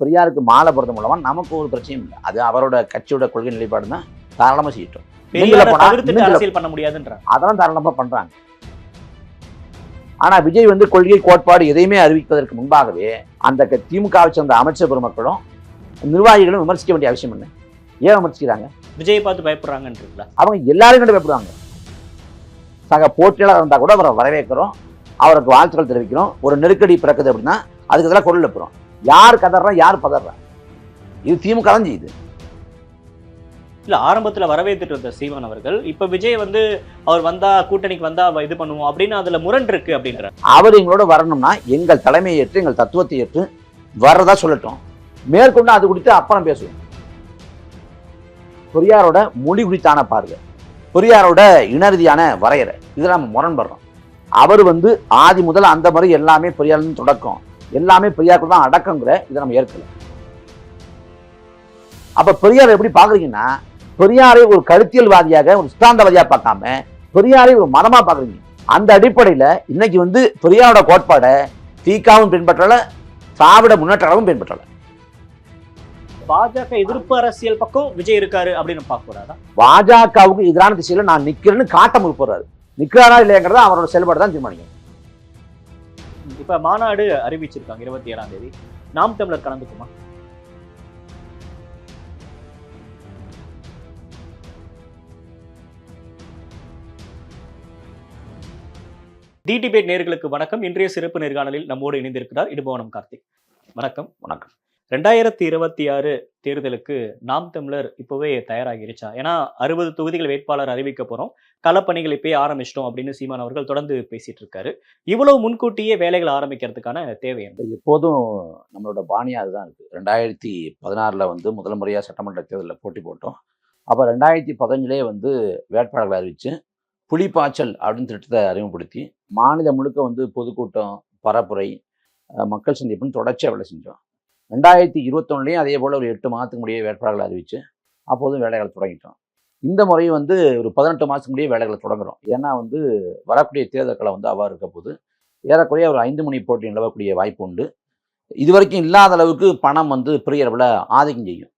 பெரியாருக்கு மாலை போடுறது மூலமா நமக்கு ஒரு பிரச்சனையும் இல்லை. அது அவரோட கட்சியோட கொள்கை நிலைப்பாடு தான் தாராளமா செய்யட்டும். அரசியல் பண்ண முடியாதுன்றாங்க அதெல்லாம் தாராளமா பண்றாங்க. ஆனா விஜய் வந்து கொள்கை கோட்பாடு எதையுமே அறிவிப்பதற்கு முன்பாகவே அந்த திமுகவை சேர்ந்த அமைச்சர் பெருமக்களும் நிர்வாகிகளும் விமர்சிக்க வேண்டிய அவசியம் என்ன? ஏன் விமர்சிக்கிறாங்க? விஜயை பார்த்து பயப்படுறாங்கன்றீங்களா? அவங்க எல்லாரும் கண்டு பயப்படுவாங்க. சக போட்டியாளர் இருந்தா கூட அவரை வரவேற்கிறோம். அவருக்கு வாழ்த்துக்கள் தெரிவிக்கிறோம். ஒரு நெருக்கடி பிறக்குது அப்படின்னா அதுக்கு இதெல்லாம் குரல் எழுப்புறோம் யார் கதறா யார் பதறா? இது திமுக தான் செய்யுது. இல்ல ஆரம்பத்துல வரவேற்றுட்டு இருந்த சீமான் அவர்கள் இப்ப விஜய் வந்து அவர் வந்தா கூட்டணிக்கு வந்தா இது பண்ணுவோம் அப்படின்னு அதுல முரண் இருக்கு அப்படின்ற அவர் எங்களோட வரணும்னா எங்கள் தலைமையை ஏற்று எங்கள் தத்துவத்தை ஏற்று வர்றதா சொல்லட்டும். மேற்கொண்டு அது குறித்து அப்புறம் பேசுவோம். பெரியாரோட மொழி குறித்தான பார்வை பெரியாரோட இனரீதியான வரையறை இதில் நம்ம முரண்படுறோம். அவர் வந்து ஆதி முதல் அந்த மாதிரி எல்லாமே பெரியாரின் தொடக்கம். எல்லாமே பெரியாருக்கு தான் அடக்கங்கிற இதை நம்ம ஏற்கல. அப்ப பெரியார் எப்படி பாக்குறீங்கன்னா பெரியாரை ஒரு கருத்தியல்வாதியாக ஒரு சித்தாந்தவாதியா பார்க்காம பெரியாரை ஒரு மதமா பாக்குறீங்க அந்த அடிப்படையில இன்னைக்கு வந்து பெரியாரோட கோட்பாடை தீக்காவும் பின்பற்றல திராவிட முன்னேற்றமும் பின்பற்றல. பாஜக எதிர்ப்பு அரசியல் பக்கம் விஜய் இருக்காரு அப்படின்னு பார்க்க கூடாதா? பாஜகவுக்கு எதிரான திசையில நான் நிக்கிறேன்னு காட்ட முற்படுறாரு. நிக்கிறாரா இல்லையாங்கிறத அவரோட செயல்பாடு தான் தீர்மானிக்கும். இப்ப மாநாடு அறிவிச்சிருக்காங்க இருபத்தி ஏழாம் தேதி. நாம் தமிழர் கலந்துக்குமா? டிடிபேட் நேர்களுக்கு வணக்கம். இன்றைய சிறப்பு நேர்காணலில் நம்மோடு இணைந்திருக்கிறார் இடுபவனம் கார்த்திக். வணக்கம். வணக்கம். ரெண்டாயிரத்தி இருபத்தி ஆறு தேர்தலுக்கு நாம் தமிழர் இப்போவே தயாராகிருச்சா? ஏன்னா அறுபது தொகுதிகள் வேட்பாளர் அறிவிக்க போகிறோம் களப்பணிகள் இப்பயே ஆரம்பிச்சிட்டோம் அப்படின்னு சீமான் அவர்கள் தொடர்ந்து பேசிட்டு இருக்காரு இவ்வளவு முன்கூட்டியே வேலைகள் ஆரம்பிக்கிறதுக்கான தேவை என்ன? எப்போதும் நம்மளோட பாணியா அதுதான் இருக்கு. ரெண்டாயிரத்தி பதினாறுல வந்து முதல் முறையாக சட்டமன்ற தேர்தலில் போட்டி போட்டோம். அப்போ ரெண்டாயிரத்தி பதினஞ்சிலே வந்து வேட்பாளர்களை அறிவிச்சு புலிப்பாய்ச்சல் அப்படின்னு திட்டத்தை அறிமுகப்படுத்தி மாநிலம் முழுக்க வந்து பொதுக்கூட்டம் பரப்புரை மக்கள் சந்திப்புன்னு தொடர்ச்சியாக வேலை செஞ்சோம். ரெண்டாயிரத்தி இருபத்தொன்னுலேயும் அதே போல் ஒரு எட்டு மாதத்துக்கு முடிய வேட்பாளர்களை அறிவிச்சு அப்போதும் வேலைகளை தொடங்கிட்டோம். இந்த முறை வந்து ஒரு பதினெட்டு மாதத்துக்கு முடிய வேலைகளை தொடங்குறோம். ஏன்னா வந்து வரக்கூடிய தேர்தல்களை வந்து அவ்வாறு இருக்க போது ஏறக்குறைய ஒரு ஐந்து மணி போட்டி நிலவக்கூடிய வாய்ப்பு உண்டு. இது வரைக்கும் இல்லாத அளவுக்கு பணம் வந்து பெரிய அளவில் ஆதிக்கம் செய்யும்.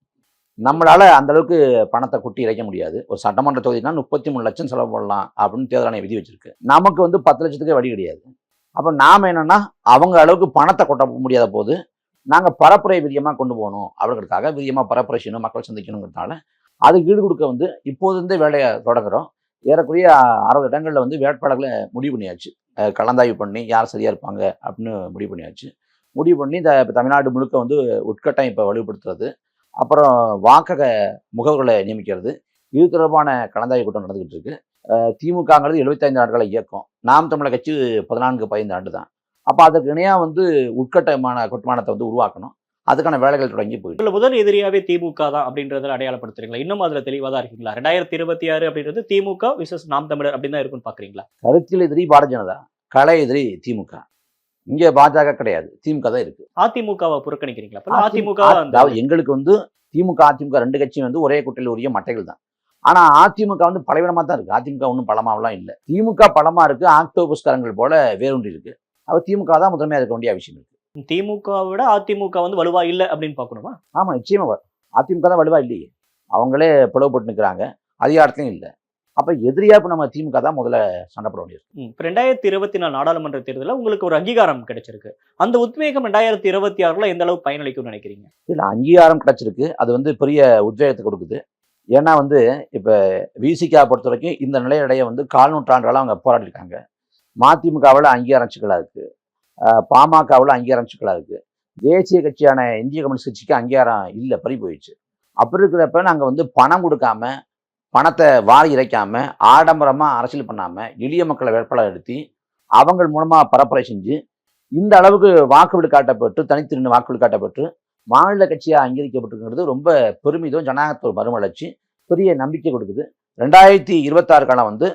நம்மளால் அந்தளவுக்கு பணத்தை கொட்டி இறைக்க முடியாது. ஒரு சட்டமன்ற தொகுதினா முப்பத்தி மூணு லட்சம் செலவு பண்ணலாம் அப்படின்னு தேர்தல் ஆணையம் விதி வச்சிருக்கு. நமக்கு வந்து பத்து லட்சத்துக்கே வழி கிடையாது. அப்போ நாம் என்னென்னா அவங்க அளவுக்கு பணத்தை கொட்ட முடியாத போது நாங்கள் பரப்புரை விரியமாக கொண்டு போகணும் அப்படிங்கிறதுக்காக விரியமாக பரப்புரை செய்யணும் மக்கள் சந்திக்கணுங்கிறதுனால அதுக்கு ஈடு கொடுக்க வந்து இப்போதிருந்தே வேலையை தொடங்குறோம். ஏறக்குறைய அறுபது இடங்களில் வந்து வேட்பாளர்களை முடிவு பண்ணியாச்சு. கலந்தாய்வு பண்ணி யார் சரியாக இருப்பாங்க அப்படின்னு முடிவு பண்ணியாச்சு. முடிவு பண்ணி இந்த இப்போ தமிழ்நாடு முழுக்க வந்து உட்கட்டமைப்பை வலுப்படுத்துறது அப்புறம் வாக்கக முகவர்களை நியமிக்கிறது இது தொடர்பான கலந்தாய்வு கூட்டம் நடந்துகிட்டு இருக்கு. திமுகங்கிறது எழுபத்தைந்து ஆண்டுகளை இயக்கம். நாம் தமிழக கட்சி பதினான்கு பதினைந்து ஆண்டு தான் அப்போ அதற்கு இணையாக வந்து உட்கட்டமான கட்டுமானத்தை வந்து உருவாக்கணும். அதுக்கான வேலைகள் தொடங்கி போயிட்டு இதுல முதல் எதிரியாவே திமுக தான் அப்படின்றதுல அடையாளப்படுத்துறீங்களா? இன்னும் அதுல தெளிவா தான் இருக்கீங்களா? ரெண்டாயிரத்தி இருபத்தி ஆறு அப்படின்றது திமுக விசஸ் நாம் தமிழர் அப்படின்னு தான் இருக்குன்னு பாக்குறீங்களா? கருத்தியல் எதிரி பாரதிய ஜனதா. கலை எதிரி திமுக. இங்கே பாஜக கிடையாது. திமுக தான் இருக்கு. அதிமுகவை புறக்கணிக்கிறீங்களா? அதிமுக அதாவது எங்களுக்கு வந்து திமுக அதிமுக ரெண்டு கட்சியும் வந்து ஒரே குட்டையில் உரிய மட்டைகள் தான். ஆனா அதிமுக வந்து பலவீனமா தான் இருக்கு. அதிமுக ஒன்றும் பலமாவெல்லாம் இல்லை. திமுக பலமா இருக்கு. ஆக்டோபஸ் கரங்கள் போல வேரூன்றி இருக்கு. அப்ப திமுக தான் முதன்மையா இருக்க வேண்டிய அவசியம் இருக்கு. திமுகவை விட அதிமுக வந்து வலுவா இல்ல அப்படின்னு பாக்கணுமா ஆமா நிச்சயமா வ- அதிமுக தான் வலுவா இல்லையே. அவங்களே பிளவுபட்டு நிற்கிறாங்க அதிகாரத்திலையும் இல்லை. அப்ப எதிரியா இப்ப நம்ம திமுக தான் முதல்ல சண்டை போட வேண்டியது. இப்ப ரெண்டாயிரத்தி இருபத்தி நாலு நாடாளுமன்ற தேர்தலில் உங்களுக்கு ஒரு அங்கீகாரம் கிடைச்சிருக்கு. அந்த உத்வேகம் ரெண்டாயிரத்தி இருபத்தி ஆறுல எந்த அளவுக்கு பயனளிக்கும்னு நினைக்கிறீங்க? இல்ல அங்கீகாரம் கிடைச்சிருக்கு. அது வந்து பெரிய உத்வேகத்தை கொடுக்குது. ஏன்னா வந்து இப்ப விசிகா பொறுத்த வரைக்கும் இந்த நிலையடைய வந்து கால் நூற்றாண்டுகளாக அவங்க போராடிருக்காங்க. மதிமுகவில் அங்கீகாரம் சிக்கலாக இருக்குது பாமகவில் அங்கீகாரம் சிக்கலாக இருக்குது தேசிய கட்சியான இந்திய கம்யூனிஸ்ட் கட்சிக்கு அங்கீகாரம் இல்லை பறி போயிடுச்சு. அப்படி இருக்கிறப்ப நாங்கள் வந்து பணம் கொடுக்காம பணத்தை வாரி இறைக்காம ஆடம்பரமாக அரசியல் பண்ணாமல் எளிய மக்களை வேட்பாளர் எடுத்து அவங்கள் மூலமாக பரப்புரை செஞ்சு இந்த அளவுக்கு வாக்குறுதி காட்டப்பட்டு தனித்து நின்று காட்டப்பட்டு மாநில கட்சியாக அங்கீகரிக்கப்பட்டிருக்கிறது ரொம்ப பெருமிதம் ஜனநாயகத்தோட மறுமலர்ச்சி பெரிய நம்பிக்கை கொடுக்குது. ரெண்டாயிரத்தி இருபத்தாறு காலம் வந்து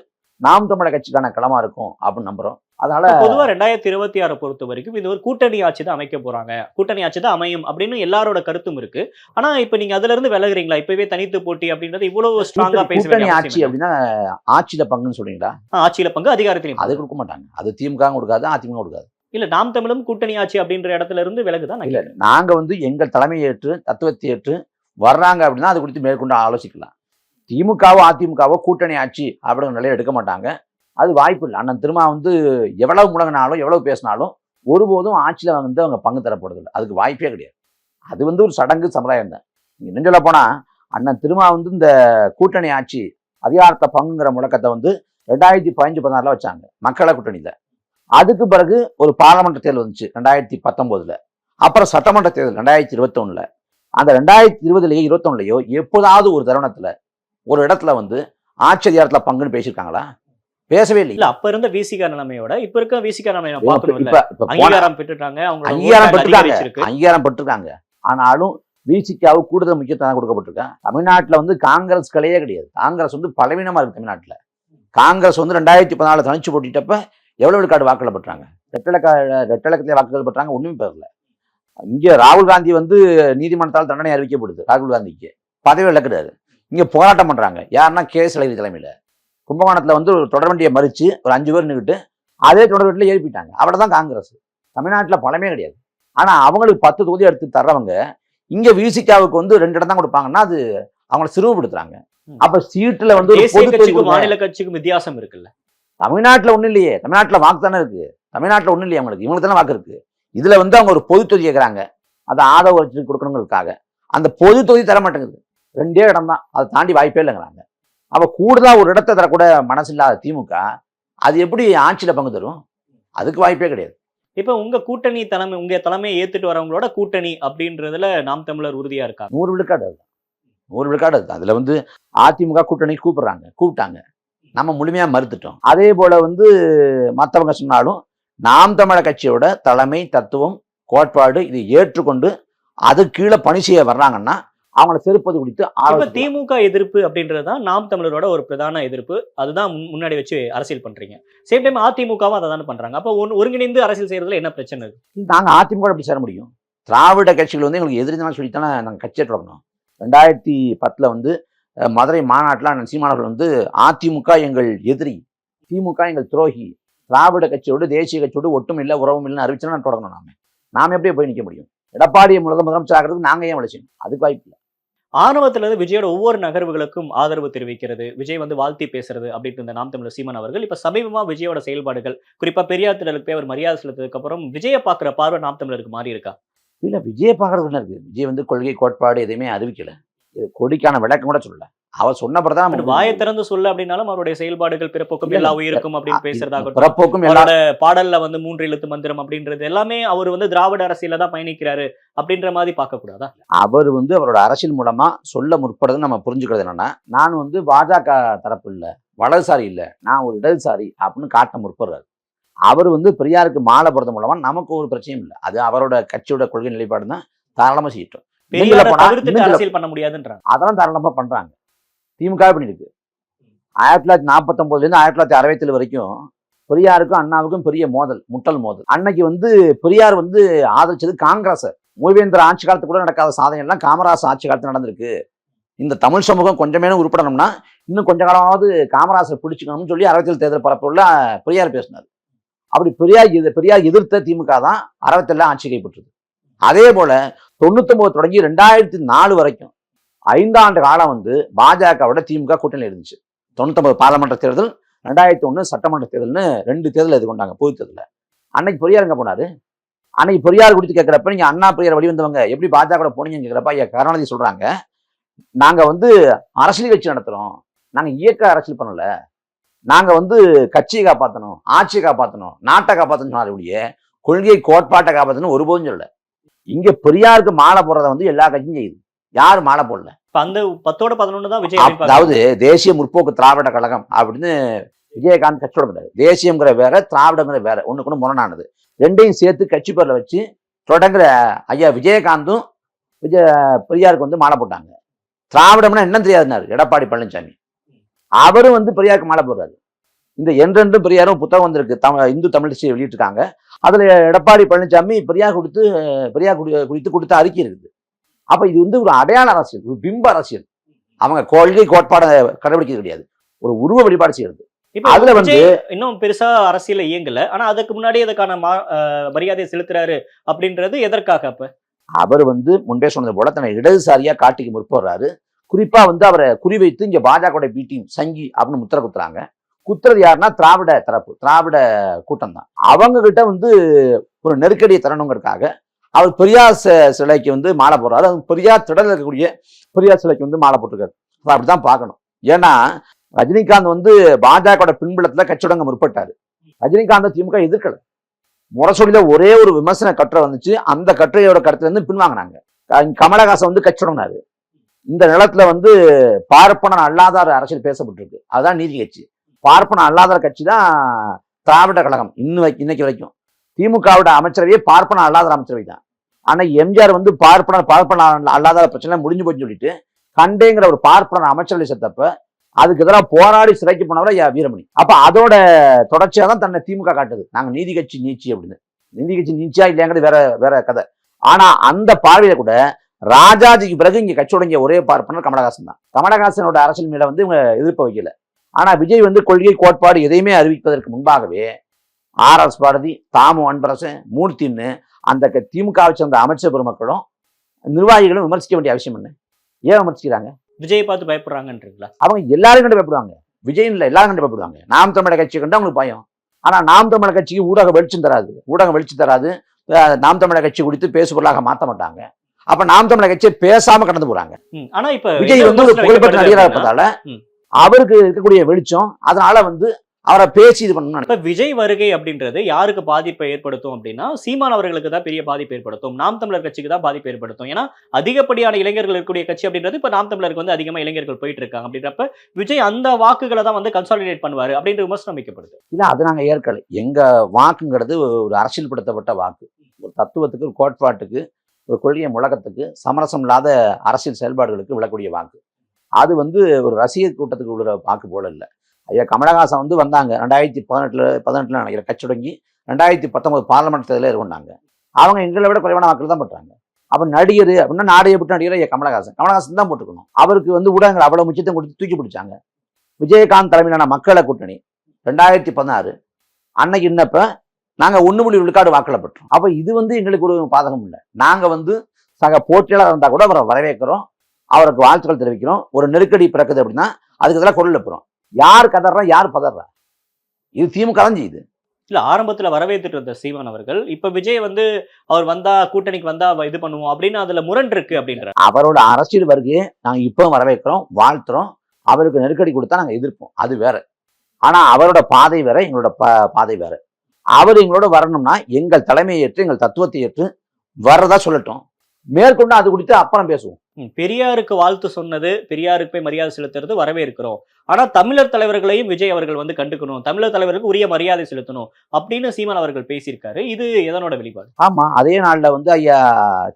நாம் தமிழர் கட்சிக்கான களமா இருக்கும் அப்படின்னு நம்புறோம். அதனால பொதுவா ரெண்டாயிரத்தி இருபத்தி ஆறை பொறுத்த வரைக்கும் இது ஒரு கூட்டணி ஆட்சி தான் அமைக்க போறாங்க. கூட்டணி ஆட்சி தான் அமையும் அப்படின்னு எல்லாரோட கருத்தும் இருக்கு. ஆனா இப்ப நீங்க அதுல இருந்து விலகுறீங்களா? இப்பவே தனித்து போட்டி அப்படின்றது இவ்வளவு ஸ்ட்ராங்கா பேச கூட்டணி வேண்டிய ஆட்சி. அப்படின்னா ஆட்சியில பங்குன்னு சொல்றீங்களா? ஆட்சியில பங்கு அதிகாரத்திலையும் அது கொடுக்க மாட்டாங்க. அது திமுக கொடுக்காது அதிமுக கொடுக்காது. இல்ல நாம் தமிழும் கூட்டணி ஆட்சி அப்படின்ற இடத்துல இருந்து விலகுதான் இல்ல. நாங்க வந்து எங்கள் தலைமையை ஏற்று தத்துவத்தை ஏற்று வர்றாங்க அப்படின்னா அது குறித்து மேற்கொண்டு ஆலோசிக்கலாம். திமுகவோ அதிமுகவோ கூட்டணி ஆட்சி அப்படிங்கிற நிலையை எடுக்க மாட்டாங்க. அது வாய்ப்பு இல்லை. அண்ணன் திரும்ப வந்து எவ்வளவு முழங்கினாலும் எவ்வளவு பேசினாலும் ஒருபோதும் ஆட்சியில் வந்து அவங்க பங்கு தரப்படுறதில்லை அதுக்கு வாய்ப்பே கிடையாது. அது வந்து ஒரு சடங்கு சமுதாயம் தான். இன்னும் சொல்ல போனால் அண்ணன் திருமா வந்து இந்த கூட்டணி ஆட்சி அதிகாரத்தை பங்குங்கிற முழக்கத்தை வந்து ரெண்டாயிரத்தி பதினஞ்சு பதினாறுல வச்சாங்க. மக்களை கூட்டணியில். அதுக்கு பிறகு ஒரு பாராளுமன்ற தேர்தல் வந்துச்சு ரெண்டாயிரத்தி பத்தொம்போதில் அப்புறம் சட்டமன்ற தேர்தல் ரெண்டாயிரத்தி இருபத்தொன்னுல. அந்த ரெண்டாயிரத்தி இருபதுலையோ இருபத்தொன்னுலையோ எப்போதாவது ஒரு தருணத்தில் ஒரு இடத்துல வந்து ஆட்சி அதிகாரத்துல பங்குன்னு பேசியிருக்காங்களா? பேசவே இல்லை அப்ப இருந்த விசிகா நிலைமையோட இப்ப இருக்க விசிகா நிலைமை இப்ப பார்க்கணும் இல்ல. இப்ப போன அங்கீகாரம் பெற்றுட்டாங்க அங்கீகாரம் பெற்றுட்டாங்க. அங்கீகாரம் பெற்றிருக்காங்க ஆனாலும் விசிகாவுக்கு கூடுதல் முக்கியத்துவம் கொடுக்கப்பட்டிருக்கேன் தமிழ்நாட்டுல வந்து காங்கிரஸ் கலையே கிடையாது. காங்கிரஸ் வந்து பலவீனமா இருக்கு தமிழ்நாட்டுல. காங்கிரஸ் வந்து ரெண்டாயிரத்தி பதினாலு தனிச்சு போட்டிட்டப்ப எவ்வளவு விழுக்காடு வாக்குகள் பெற்றாங்க? ரெட்டலக்க ரெட்டலக்கத்திலே வாக்குகள் பெற்றாங்க ஒண்ணுமே பெறல. இங்க ராகுல் காந்தி வந்து நீதிமன்றத்தால் தண்டனை அறிவிக்கப்படுது ராகுல் காந்திக்கு. பதவி இழக்கிறாரு இங்க போராட்டம் பண்றாங்க. யாருன்னா கே இளகிரி தலைமையில. கும்பகோணத்துல வந்து ஒரு தொடர்வண்டியை மறிச்சு ஒரு அஞ்சு பேர் நின்றுட்டு அதே தொடர்வண்டியில் ஏறி போயிட்டாங்க அவ்வளவுதான் காங்கிரஸ். தமிழ்நாட்டுல பலமே கிடையாது. ஆனா அவங்களுக்கு பத்து தொகுதி எடுத்து தர்றவங்க இங்க விசிகாவுக்கு வந்து ரெண்டு இடம் தான் கொடுப்பாங்கன்னா அது அவங்கள சிறுவுபடுத்துறாங்க ம். அப்ப சீட்டுல வந்து. மாநில கட்சிக்கும் வித்தியாசம் இருக்குல்ல. தமிழ்நாட்டுல ஒண்ணும் இல்லையே. தமிழ்நாட்டுல வாக்கு தானே இருக்கு. தமிழ்நாட்டுல ஒண்ணும் இல்லையே அவங்களுக்கு. இவங்களுக்கு தானே வாக்கு இருக்கு. இதுல வந்து அவங்க ஒரு பொது தொகுதி கேட்கறாங்க அதை ஆதரவு கொடுக்கணுங்கிறதுக்காக. அந்த பொது தொகுதி தர மாட்டேங்குது. ரெண்டே இடம் தான் அதை தாண்டி வாய்ப்பே இல்லைங்கிறாங்க. அப்ப கூடுதலா ஒரு இடத்தை தரக்கூட மனசு இல்லாத திமுக அது எப்படி ஆட்சியில பங்கு தரும்? அதுக்கு வாய்ப்பே கிடையாது. இப்ப உங்க கூட்டணி தலைமை உங்க தலைமையை ஏத்துட்டு வரவங்களோட கூட்டணி அப்படின்றதுல நாம் தமிழர் உறுதியா இருக்காங்க நூறு விழுக்காடு அதுதான். நூறு விழுக்காடு அதுதான். அதுல வந்து அதிமுக கூட்டணி கூப்பிடுறாங்க. கூப்பிட்டாங்க. நம்ம முழுமையா மறுத்துட்டோம். அதே போல வந்து மற்றவங்க சொன்னாலும் நாம் தமிழர் கட்சியோட தலைமை தத்துவம் கோட்பாடு இதை ஏற்றுக்கொண்டு அது கீழே பணி செய்ய வர்றாங்கன்னா அவங்கள செருப்பது குறித்து. திமுக எதிர்ப்பு அப்படின்றதுதான் நாம் தமிழரோட ஒரு பிரதான எதிர்ப்பு. அதுதான் முன்- முன்னாடி வச்சு அரசியல் பண்றீங்க. சேம் டைம் அதிமுகவும் அதை தானே பண்றாங்க. அப்ப ஒன்னு- ஒருங்கிணைந்து அரசியல் செய்யறதுல என்ன பிரச்சனை இருக்கு? நாங்க அதிமுக எப்படி சேர முடியும்? திராவிட கட்சிகள் வந்து எங்களுக்கு எதிரி தான் சொல்லித்தானே நாங்கள் கட்சியை தொடங்கணும் ரெண்டாயிரத்தி பத்துல வந்து மதுரை மாநாட்டில் அண்ணன் சீமானவர்கள் வந்து அதிமுக எங்கள் எதிரி திமுக எங்கள் துரோகி திராவிட கட்சியோடு தேசிய கட்சியோடு ஒட்டும் இல்லை உறவும் இல்லைன்னு அறிவிச்சுனா நான் தொடங்கணும் நாம. நாம எப்படியே போய் நிற்க முடியும்? எடப்பாடியை முதல் முதலமைச்சர் ஆகிறதுக்கு நாங்க ஏன் வளர்ச்சி அதுக்கு வாய்ப்பு இல்லை. ஆணவத்துல இருந்து விஜயோட ஒவ்வொரு நகர்வுகளுக்கும் ஆதரவு தெரிவிக்கிறது. விஜய் வந்து வாழ்த்தி பேசுறது அப்படின்ட்டு இருந்த நாம் தமிழர் சீமான் அவர்கள் இப்ப சமீபமா விஜயோட செயல்பாடுகள் குறிப்பா பெரியார் திடலுக்கு போய் அவர் மரியாதை செலுத்ததுக்கு அப்புறம் விஜயை பாக்குற பார்வை நாம் தமிழருக்கு மாறி இருக்கா? இல்லை விஜய் பார்க்கறது என்ன இருக்கு. விஜய் வந்து கொள்கை கோட்பாடு எதையுமே அறிவிக்கல. இது கொடிக்கான விளக்கம் கூட சொல்லல. அவர் சொன்ன பிறகு தான் வாயை திறந்து சொல்ல அப்படின்னாலும் அவருடைய செயல்பாடுகள் பிறப்போக்கும் எல்லா உயிருக்கும் அப்படின்னு பேசுறதாகட்டும். பிறப்போக்கும் அவரோட பாடல்ல வந்து மூன்று எழுத்து மந்திரம் அப்படின்றது எல்லாமே அவர் வந்து திராவிட அரசியல தான் பயணிக்கிறாரு அப்படின்ற மாதிரி பார்க்க கூடாதா அவர் வந்து அவரோட அரசியல் மூலமா சொல்ல முற்படுறது நம்ம புரிஞ்சுக்கிறது என்னன்னா நான் வந்து பாஜக தரப்பு இல்லை வலதுசாரி இல்லை நான் ஒரு இடதுசாரி அப்படின்னு காட்ட முற்படுறாரு. அவர் வந்து பெரியாருக்கு மாலை போடுறது மூலமா நமக்கு ஒரு பிரச்சனையும் இல்லை. அது அவரோட கட்சியோட கொள்கை நிலைப்பாடு தான் தாராளமா செய்யட்டும். அரசியல் பண்ண முடியாதுன்றாங்க. அதெல்லாம் தாராளமா பண்றாங்க. திமுக பண்ணியிருக்கு ஆயிரத்தி தொள்ளாயிரத்தி நாற்பத்தொம்போதுலேருந்து ஆயிரத்தி தொள்ளாயிரத்தி அறுபத்தேழு வரைக்கும் பெரியாருக்கும் அண்ணாவுக்கும் பெரிய மோதல் முட்டல் மோதல். அன்னைக்கு வந்து பெரியார் வந்து ஆதரிச்சது காங்கிரஸ். மூவேந்திர ஆட்சி காலத்து கூட நடக்காத சாதனைகள்லாம் காமராஜ் ஆட்சி காலத்தில் நடந்திருக்கு. இந்த தமிழ் சமூகம் கொஞ்சமேனும் உருப்படணும்னா இன்னும் கொஞ்ச காலமாவது காமராஜரை பிடிச்சிக்கணும்னு சொல்லி அறுபத்தேழு தேர்தல் பரப்புள்ள பெரியார் பேசினார். அப்படி பெரியார் எதிர் பெரியார் எதிர்த்த திமுக தான் அறுபத்தேழு ஆட்சி கைப்பற்றுது. அதே போல தொண்ணூத்தொம்பது தொடங்கி ரெண்டாயிரத்தி நாலு வரைக்கும் ஐந்தாண்டு காலம் வந்து பாஜகவோட திமுக கூட்டணி இருந்துச்சு. தொண்ணூத்தொன்பது பாராளுமன்ற தேர்தல் ரெண்டாயிரத்தி ஒன்று சட்டமன்ற தேர்தல்னு ரெண்டு தேர்தல் எதிர்கொண்டாங்க பொது தேர்தலில். அன்னைக்கு பெரியார் எங்கே போனார்? அன்னைக்கு பெரியார் குறித்து கேட்குறப்ப நீங்கள் அண்ணா பெரியார் வழிவந்தவங்க எப்படி பாஜக போனீங்கன்னு கேட்குறப்ப ஐயா கருணாநிதி சொல்கிறாங்க நாங்கள் வந்து அரசியல் கட்சி நடத்துகிறோம் நாங்கள் இயக்க அரசியல் பண்ணல நாங்கள் வந்து கட்சியை காப்பாற்றணும் ஆட்சியை காப்பாற்றணும் நாட்டை காப்பாற்றணும் சொன்னார் ஒழிய கொள்கை கோட்பாட்டை காப்பாற்றணும் ஒருபோதும் சொல்லலை. இங்கே பெரியாருக்கு மாலை போடுறத வந்து எல்லா கட்சியும் செய்யுது. யார் மாலை போடல? இப்ப அந்த பத்தோட பதினொன்னு தான் விஜய். அதாவது தேசிய முற்போக்கு திராவிட கழகம் அப்படின்னு விஜயகாந்த் கட்சியோட கிடையாது தேசியங்கிற வேற திராவிடங்கிற வேற. ஒண்ணுக்கு ஒண்ணு முரணானது. ரெண்டையும் சேர்த்து கட்சி பேர்ல வச்சு தொடங்குற ஐயா விஜயகாந்தும் விஜய பெரியாருக்கு வந்து மாலை போட்டாங்க. திராவிடம்னா என்ன தெரியாதுன்னாரு எடப்பாடி பழனிசாமி அவரும் வந்து பெரியாருக்கு மாலை போடுறாரு. இந்த என்றென்றும் பெரியாரும் புத்தகம் வந்திருக்கு தமிழ் இந்து தமிழ்ச்சி வெளியிட்டிருக்காங்க. அதுல எடப்பாடி பழனிசாமி பெரியார் கொடுத்து பெரியார் குடி- குறித்து கொடுத்த அறிக்கை இருக்குது. அப்ப இது வந்து ஒரு அடையாள அரசியல் ஒரு பிம்ப அரசியல். அவங்க கொள்கை கோட்பாடை கடைபிடிக்கிறது கிடையாது. ஒரு உருவ வழிபாடு செய்யறது. அதுல வந்து இன்னும் பெருசா அரசியல இயங்கல. ஆனா அதுக்கு முன்னாடி அதுக்கான மரியாதையை செலுத்துறாரு அப்படின்றது எதற்காக அப்ப? அவர் வந்து முன்பே சொன்னது போல தன்னை இடதுசாரியா காட்டிக்க முற்படுறாரு குறிப்பா வந்து அவரை குறிவைத்து இங்க பாஜக பி டீம் சங்கி அப்படின்னு முத்திர குத்துறாங்க. குத்துறது யாருன்னா திராவிட தரப்பு திராவிட கூட்டம் தான். அவங்க கிட்ட வந்து ஒரு நெருக்கடியை தரணுங்கிறதுக்காக அவர் பெரியார் சிலைக்கு வந்து மாலை போடுறாரு. அது பெரியார் திடல் இருக்கக்கூடிய பெரியார் சிலைக்கு வந்து மாலை போட்டிருக்காரு. அப்படி அப்படிதான் பார்க்கணும். ஏன்னா ரஜினிகாந்த் வந்து பாஜகவோட பின்புலத்தில் கட்சி முற்பட்டார் முற்பட்டாரு. ரஜினிகாந்த் திமுக எதிர்க்கல. முரசொலியில் ஒரே ஒரு விமர்சன கட்டுரை வந்துச்சு. அந்த கட்டுரையோட கருத்துலேருந்து பின்வாங்கினாங்க. கமலஹாசன் வந்து கட்சி இந்த நிலத்துல வந்து பார்ப்பன அல்லாதார் அரசியல் பேசப்பட்டிருக்கு. அதுதான் நீதி கட்சி. பார்ப்பன அல்லாதார் கட்சி தான் திராவிட கழகம் இன்னும் இன்னைக்கு வரைக்கும். திமுகவோட அமைச்சரவையே பார்ப்பன அல்லாதார் அமைச்சரவை தான். ஆனா எம்ஜிஆர் வந்து பார்ப்பன பார்ப்பன அல்லாத பிரச்சனை முடிஞ்சு போச்சுன்னு சொல்லிட்டு கண்டேங்கிற ஒரு பார்ப்பன அமைச்சரவை செத்தப்ப அதுக்கு எதிராக போராடி சிறைக்கு போனவரை வீரமணி. அப்ப அதோட தொடர்ச்சியா தான் தன்னை திமுக காட்டுது. நாங்க நீதி கட்சி நீச்சி அப்படின்னு. நீதி கட்சி நீச்சியா இல்லையாங்கிறது வேற வேற கதை. ஆனா அந்த பார்வையில கூட ராஜாஜிக்கு பிறகு இங்க கட்சி தொடங்கிய ஒரே பார்ப்பனர் கமலஹாசன் தான். கமலஹாசனோட அரசியல் மேல வந்து இவங்க எதிர்ப்பு வைக்கல. ஆனா விஜய் வந்து கொள்கை கோட்பாடு எதையுமே அறிவிப்பதற்கு முன்பாகவே ஆர் எஸ் பாரதி தாமு அன்பரசன் மூர்த்தின்னு அந்த திமுகவை சேர்ந்த அமைச்சர் பெருமக்களும் நிர்வாகிகளும் விமர்சிக்க வேண்டிய அவசியம் என்ன? ஏன் விமர்சிக்கிறாங்க? விஜய் பார்த்து பயப்படுறாங்கன்றீங்களா? அவங்க எல்லாரும் கண்டு பயப்படுவாங்க. விஜய் இல்லை எல்லாரும் கண்டு பயப்படுவாங்க. நாம் தமிழர் கட்சி கண்டு அவங்களுக்கு பயம். ஆனா நாம் தமிழர் கட்சிக்கு ஊடக வெளிச்சம் தராது. ஊடகம் வெளிச்சம் தராது. நாம் தமிழர் கட்சி குறித்து பேசுபொருளாக மாற்ற மாட்டாங்க. அப்ப நாம் தமிழர் கட்சியை பேசாம கடந்து போறாங்க. ஆனா இப்ப விஜய் வந்து ஒரு புகழ்பெற்ற நடிகராக இருப்பதால. அவருக்கு இருக்கக்கூடிய வெளிச்சம் அதனால வந்து அவரை பேசி இது பண்ணணும்னு இப்ப விஜய் வருகை அப்படின்றது யாருக்கு பாதிப்பை ஏற்படுத்தும் அப்படின்னா சீமான் அவர்களுக்கு தான் பெரிய பாதிப்பு ஏற்படுத்தும். நாம் தமிழர் கட்சிக்கு தான் பாதிப்பு ஏற்படுத்தும். ஏன்னா அதிகப்படியான இளைஞர்கள் இருக்கக்கூடிய கட்சி அப்படின்றது இப்ப நாம் தமிழருக்கு வந்து அதிகமா இளைஞர்கள் போயிட்டு இருக்காங்க அப்படின்றப்ப விஜய் அந்த வாக்குகளை தான் வந்து கன்சாலிடேட் பண்ணுவாரு அப்படின்ற விமர்சனம் வைக்கப்படுது இல்ல அது நாங்க ஏற்கலை. எங்க வாக்குங்கிறது ஒரு அரசியல்படுத்தப்பட்ட வாக்கு. ஒரு தத்துவத்துக்கு ஒரு கோட்பாட்டுக்கு ஒரு கொள்கை முழக்கத்துக்கு சமரசம் இல்லாத அரசியல் செயல்பாடுகளுக்கு விழக்கூடிய வாக்கு. அது வந்து ஒரு ரசிகர் கூட்டத்துக்கு விழுற வாக்கு போல இல்லை. ஐயா கமலஹாசன் வந்து வந்தாங்க. ரெண்டாயிரத்தி பதினெட்டில் பதினெட்டில் நினைக்கிறேன் கட்சி தொடங்கி ரெண்டாயிரத்தி பத்தொன்பது பார்லமெண்ட் தேர்தலில் இருக்கொண்டாங்க அவங்க எங்களை விட குறைவான வாக்குகள் தான் பண்ணுறாங்க அப்போ நடிகர் அப்படின்னா நாடைய விட்டு நடிகர் ஐயா கமலஹாசன். கமலஹாசன் தான் போட்டுக்கணும் அவருக்கு வந்து ஊடகங்கள் அவ்வளோ முக்கியத்துவம் கொடுத்து தூக்கி பிடிச்சாங்க. விஜயகாந்த் தலைமையிலான மக்களை கூட்டணி ரெண்டாயிரத்தி பதினாறு. அன்னைக்கு இன்னப்ப நாங்கள் ஒன்று புள்ளி விழுக்காடு வாக்களை பெற்றோம். அப்போ இது வந்து எங்களுக்கு ஒரு பாதகம் இல்லை. நாங்கள் வந்து சக போட்டியாளர் இருந்தால் கூட அவரை வரவேற்கிறோம். அவருக்கு வாழ்த்துக்கள் தெரிவிக்கிறோம். ஒரு நெருக்கடி பிறக்குது அப்படின்னா அதுக்கு இதெல்லாம் குரல் எழுப்புறோம் யார் கதறா யார் பதறா? இது திமுக தான் செய்யுது. இல்ல ஆரம்பத்துல வரவேற்றுட்டு இருந்த சீமான் அவர்கள் இப்ப விஜய் வந்து அவர் வந்தா கூட்டணிக்கு வந்தா இது பண்ணுவோம் அப்படின்னு அதுல முரண் இருக்கு அப்படின்ற அவரோட அரசியல் வருகையை நாங்க இப்போ வரவேற்கிறோம் வாழ்த்துறோம். அவருக்கு நெருக்கடி கொடுத்தா நாங்க எதிர்ப்போம். அது வேற. ஆனா அவரோட பாதை வேற எங்களோட பா- பாதை வேற. அவர் எங்களோட வரணும்னா எங்கள் தலைமையை ஏற்று எங்கள் தத்துவத்தை ஏற்று வர்றதா சொல்லட்டும். மேற்கொண்டு அது குறித்து அப்புறம் பேசுவோம். பெரியாருக்கு வாழ்த்து சொன்னது பெரியாருக்கு போய் மரியாதை செலுத்துறது வரவேற்கிறோம். ஆனா தமிழர் தலைவர்களையும் விஜய் அவர்கள் வந்து கண்டுக்கணும். தமிழர் தலைவருக்கு உரிய மரியாதை செலுத்தணும் அப்படின்னு சீமான் அவர்கள் பேசியிருக்காரு. இது எதனோட வெளிப்பாடு? ஆமா அதே நாள்ல வந்து ஐயா